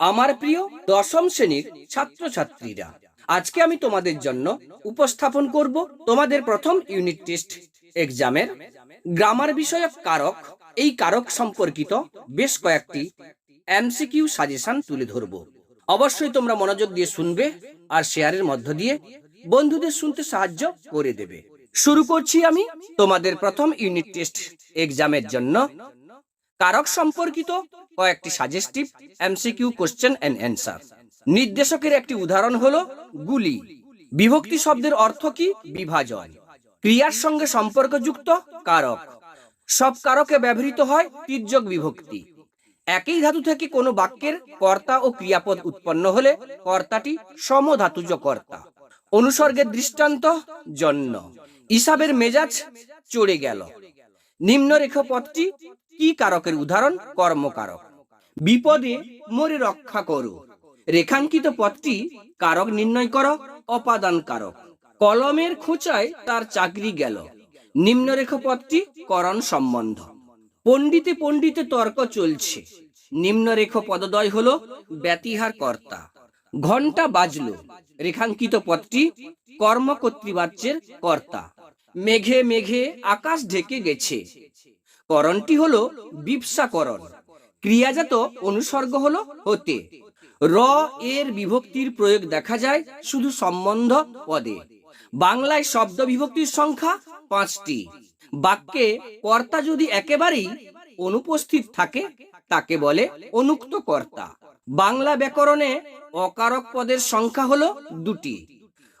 আমার প্রিয় দশম শ্রেণির ছাত্রছাত্রীরা, আজকে আমি তোমাদের জন্য উপস্থাপন করব তোমাদের প্রথম ইউনিট টেস্ট এক্সামের গ্রামার বিষয়ক কারক। এই কারক সম্পর্কিত বেশ কয়েকটি এমসিকিউ সাজেশন তুলে ধরব। অবশ্যই তোমরা মনোযোগ দিয়ে শুনবে আর শেয়ারের মধ্য দিয়ে বন্ধুদের শুনতে সাহায্য করে দেবে। শুরু করছি আমি তোমাদের প্রথম ইউনিট টেস্ট এক্সামের জন্য কারক সম্পর্কিত কয়েকটি suggestive MCQ question and answer নির্দেশকের একটি উদাহরণ হলো গুলি। বিভক্তি শব্দের অর্থ কি? বিভাজন। ক্রিয়ার সঙ্গে সম্পর্কযুক্ত কারক। সব কারকে ব্যবহৃত হয় তির্যক বিভক্তি। একই ধাতু থেকে কোনো বাক্যের কর্তা ও ক্রিয়াপদ উৎপন্ন হলে কর্তাটি সমধাতুজ কর্তা অনুসর্গের দৃষ্টান্ত জন্য। ইসাবের মেজাজ চড়ে গেল। নিম্নরেখ পদটি কি কারকের উদাহরণ? কর্মকারক। বিপদে মরে রক্ষা করো। রেখাঙ্কিত পদটি কারক নির্ণয় করো অপাদান কারক কলমের খোঁচায় তার চাকরি গেল। নিম্নরেখ পদটি করণ সম্বন্ধ। পণ্ডিতে পণ্ডিতে তর্ক চলছে। নিম্নরেখ পদদয় হলো ব্যতিহার কর্তা ঘণ্টা বাজল। রেখাঙ্কিত পথটি কর্মকর্তৃবাচ্যের কর্তা। মেঘে মেঘে আকাশ ঢেকে গেছে। করণটি হলো বিপসাকরণ ক্রিয়াজাত অনুসর্গ হলো হতে। র এর বিভক্তির প্রয়োগ দেখা যায় শুধু সম্বন্ধ পদে। বাংলায় শব্দ বিভক্তির সংখ্যা পাঁচটি। বাক্যে কর্তা যদি একেবারেই অনুপস্থিত থাকে, তাকে বলে অনুক্ত কর্তা। বাংলা ব্যাকরণে অকারক পদের সংখ্যা হলো দুটি।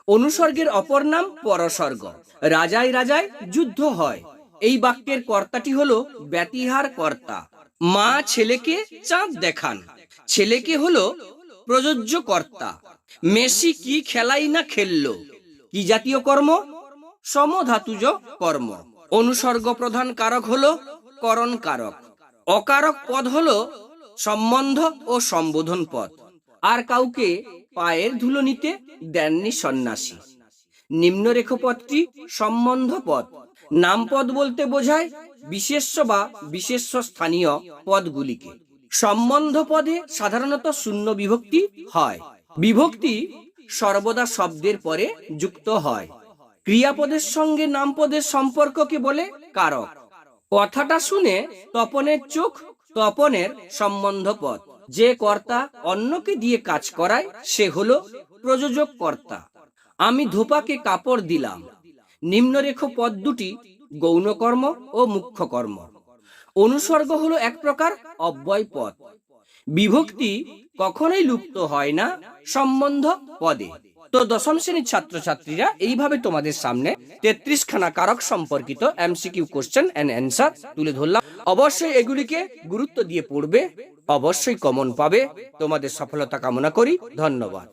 অনুসর্গের অপর নাম পরসর্গ। রাজায় রাজায় যুদ্ধ হয়। এই বাক্যের কর্তাটি হলো ব্যতিহার কর্তা। মা ছেলেকে চাঁদ দেখান। ছেলেকে হলো প্রযোজ্য কর্তা। মেসি কি খেলাই না খেললো? কি জাতীয় কর্ম? সমধাতুজ কর্ম। অনুসর্গ প্রধান কারক হলো করণ কারক। অকারক পদ হলো সম্বন্ধ ও সম্বোধন পদ। আর কাউকে পায়ের ধুলো নিতে দেননি সন্ন্যাসী। নিম্নরেখ পদটি সম্বন্ধ পদ নাম পদ বলতে বোঝায় বিশেষ্য বা বিশেষ্য স্থানীয় পদগুলিকে। সম্বন্ধ পদে সাধারণত শূন্য বিভক্তি হয়। বিভক্তি সর্বদা শব্দের পরে যুক্ত হয়। ক্রিয়াপদের সঙ্গে নামপদের সম্পর্ককে বলে কারক। কথাটা শুনে তপনের চোখ তপনের সম্বন্ধ পদ। যে কর্তা অন্যকে দিয়ে কাজ করায় সে হলো প্রযোজক কর্তা। আমি ধোপাকে কাপড় দিলাম। নিম্নরেখ পদ দুটি গৌণকর্ম ও মুখ্য কর্ম অনুসর্গ হলো এক প্রকার অব্যয় পদ। বিভক্তি কখনোই লুপ্ত হয় না সম্বন্ধ পদে। তো দশম শ্রেণির ছাত্রছাত্রীরা এইভাবে তোমাদের সামনে তেত্রিশ খানা কারক সম্পর্কিত এমসিকিউ কোশ্চেন অ্যান্ড অ্যান্সার তুলে ধরলাম। অবশ্যই এগুলিকে গুরুত্ব দিয়ে পড়বে, অবশ্যই কমন পাবে। তোমাদের সফলতা কামনা করি। ধন্যবাদ।